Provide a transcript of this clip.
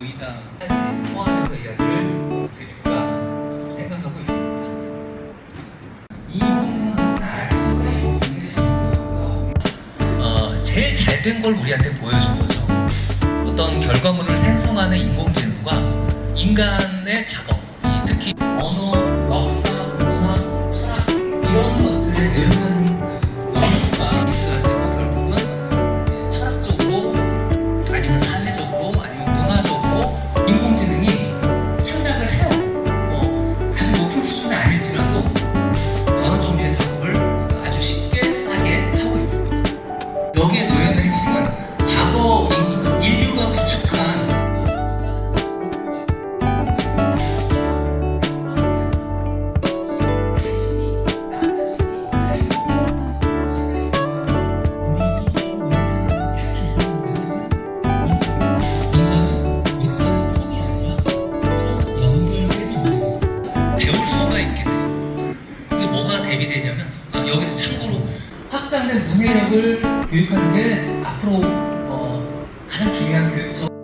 의당 사실 포함해서 이야기를 드릴까 생각하고 있습니다. 이 어, 제일 잘 된 걸 우리한테 보여준 거죠. 어떤 결과물을 생성하는 인공지능과 인간의 작업, 이 특히 언어, 역사, 여기에 놓여 있는 핵심은 과거 인- 인류가 구축한 배울 수가 있게 돼요. 이게 아, 여기서 참고로 확장된 문해력을 교육하는 게 앞으로 어, 가장 중요한 교육적